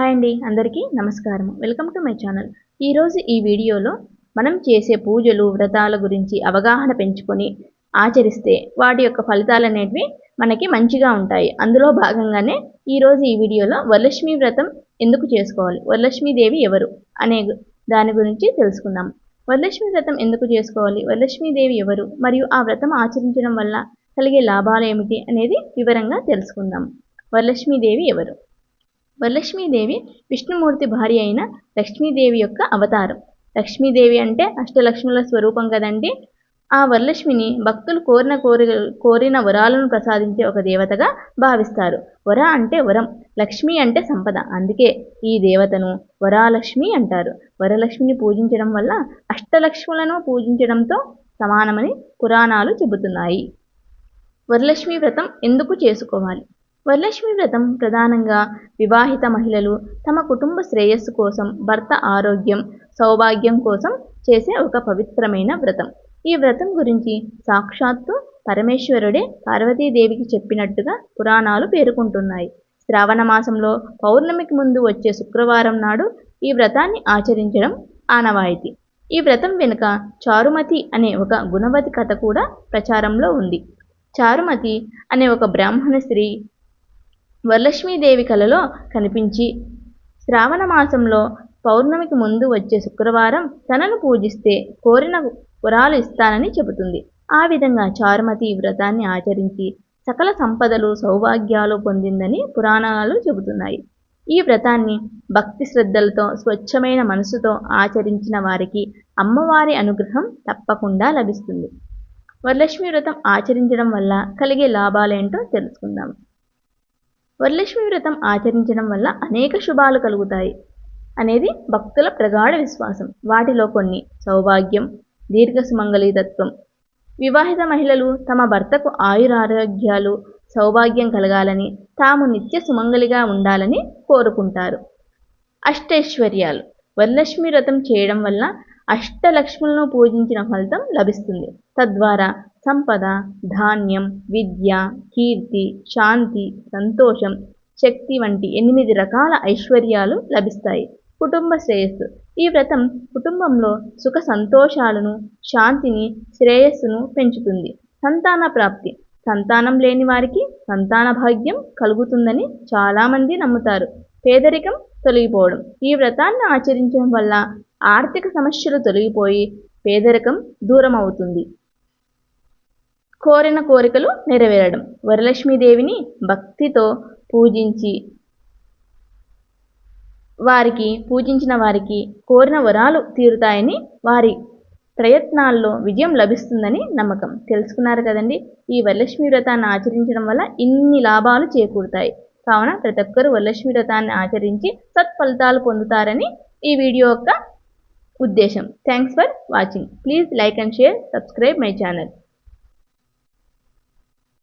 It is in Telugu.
హాయ్ అండి అందరికీ నమస్కారం. వెల్కమ్ టు మై ఛానల్ ఈరోజు ఈ వీడియోలో మనం చేసే పూజలు వ్రతాల గురించి అవగాహన పెంచుకొని ఆచరిస్తే వాటి యొక్క ఫలితాలు అనేటివి మనకి మంచిగా ఉంటాయి. అందులో భాగంగానే ఈరోజు ఈ వీడియోలో వరలక్ష్మి వ్రతం ఎందుకు చేసుకోవాలి? వరలక్ష్మీదేవి ఎవరు? అనే దాని గురించి తెలుసుకుందాం. వరలక్ష్మి వ్రతం ఎందుకు చేసుకోవాలి? వరలక్ష్మీదేవి ఎవరు? మరియు ఆ వ్రతం ఆచరించడం వల్ల కలిగే లాభాలు ఏమిటి? అనేది వివరంగా తెలుసుకుందాం. వరలక్ష్మీదేవి ఎవరు? వరలక్ష్మీదేవి విష్ణుమూర్తి భార్య అయిన లక్ష్మీదేవి యొక్క అవతారం. లక్ష్మీదేవి అంటే అష్టలక్ష్ముల స్వరూపం కదండి. ఆ వరలక్ష్మిని భక్తులు కోరిన కోరి కోరిన వరాలను ప్రసాదించే ఒక దేవతగా భావిస్తారు. వర అంటే వరం లక్ష్మి అంటే సంపద. అందుకే ఈ దేవతను వరాలక్ష్మి అంటారు. వరలక్ష్మిని పూజించడం వల్ల అష్టలక్ష్ములను పూజించడంతో సమానమని పురాణాలు చెబుతున్నాయి. వరలక్ష్మి వ్రతం ఎందుకు చేసుకోవాలి? వరలక్ష్మి వ్రతం ప్రధానంగా వివాహిత మహిళలు తమ కుటుంబ శ్రేయస్సు కోసం భర్త ఆరోగ్యం సౌభాగ్యం కోసం చేసే ఒక పవిత్రమైన వ్రతం. ఈ వ్రతం గురించి సాక్షాత్తు పరమేశ్వరుడే పార్వతీదేవికి చెప్పినట్టుగా పురాణాలు పేర్కొంటున్నాయి. శ్రావణ మాసంలో పౌర్ణమికి ముందు వచ్చే శుక్రవారం నాడు ఈ వ్రతాన్ని ఆచరించడం ఆనవాయితీ. ఈ వ్రతం వెనుక చారుమతి అనే ఒక గుణవతి కథ కూడా ప్రచారంలో ఉంది. చారుమతి అనే ఒక బ్రాహ్మణ స్త్రీ వరలక్ష్మీదేవి కలలో కనిపించి శ్రావణ మాసంలో పౌర్ణమికి ముందు వచ్చే శుక్రవారం తనను పూజిస్తే కోరిన వరాలు ఇస్తానని చెబుతుంది. ఆ విధంగా చారుమతి వ్రతాన్ని ఆచరించి సకల సంపదలు సౌభాగ్యాలు పొందిందని పురాణాలు చెబుతున్నాయి. ఈ వ్రతాన్ని భక్తి శ్రద్ధలతో స్వచ్ఛమైన మనసుతో ఆచరించిన వారికి అమ్మవారి అనుగ్రహం తప్పకుండా లభిస్తుంది. వరలక్ష్మి వ్రతం ఆచరించడం వల్ల కలిగే లాభాలేంటో తెలుసుకుందాం. వరలక్ష్మి వ్రతం ఆచరించడం వల్ల అనేక శుభాలు కలుగుతాయి అనేది భక్తుల ప్రగాఢ విశ్వాసం. వాటిలో కొన్ని సౌభాగ్యం దీర్ఘ సుమంగళితత్వం వివాహిత మహిళలు తమ భర్తకు ఆయురారోగ్యాలు సౌభాగ్యం కలగాలని తాము నిత్య సుమంగలిగా ఉండాలని కోరుకుంటారు. అష్టైశ్వర్యాలు. వరలక్ష్మి వ్రతం చేయడం వల్ల అష్టలక్ష్ములను పూజించిన ఫలితం లభిస్తుంది. తద్వారా సంపద ధాన్యం విద్య కీర్తి శాంతి సంతోషం శక్తి వంటి ఎనిమిది రకాల ఐశ్వర్యాలు లభిస్తాయి. కుటుంబ శ్రేయస్సు. ఈ వ్రతం కుటుంబంలో సుఖ సంతోషాలను శాంతిని శ్రేయస్సును పెంచుతుంది. సంతాన ప్రాప్తి. సంతానం లేని వారికి సంతాన భాగ్యం కలుగుతుందని చాలామంది నమ్ముతారు. పేదరికం తొలగిపోవడం. ఈ వ్రతాన్ని ఆచరించడం వల్ల ఆర్థిక సమస్యలు తొలగిపోయి పేదరికం దూరం అవుతుంది కోరిన కోరికలు నెరవేరడం. వరలక్ష్మీదేవిని భక్తితో పూజించి వారికి పూజించిన వారికి కోరిన వరాలు తీరుతాయని వారి ప్రయత్నాల్లో విజయం లభిస్తుందని నమ్మకం. తెలుసుకున్నారు కదండి? ఈ వరలక్ష్మి వ్రతాన్ని ఆచరించడం వల్ల ఇన్ని లాభాలు చేకూరుతాయి. కావున ప్రతి ఒక్కరూ వరలక్ష్మి వ్రతాన్ని ఆచరించి సత్ఫలితాలు పొందుతారని ఈ వీడియో యొక్క ఉద్దేశం. Thanks for watching. Please like and share subscribe my channel.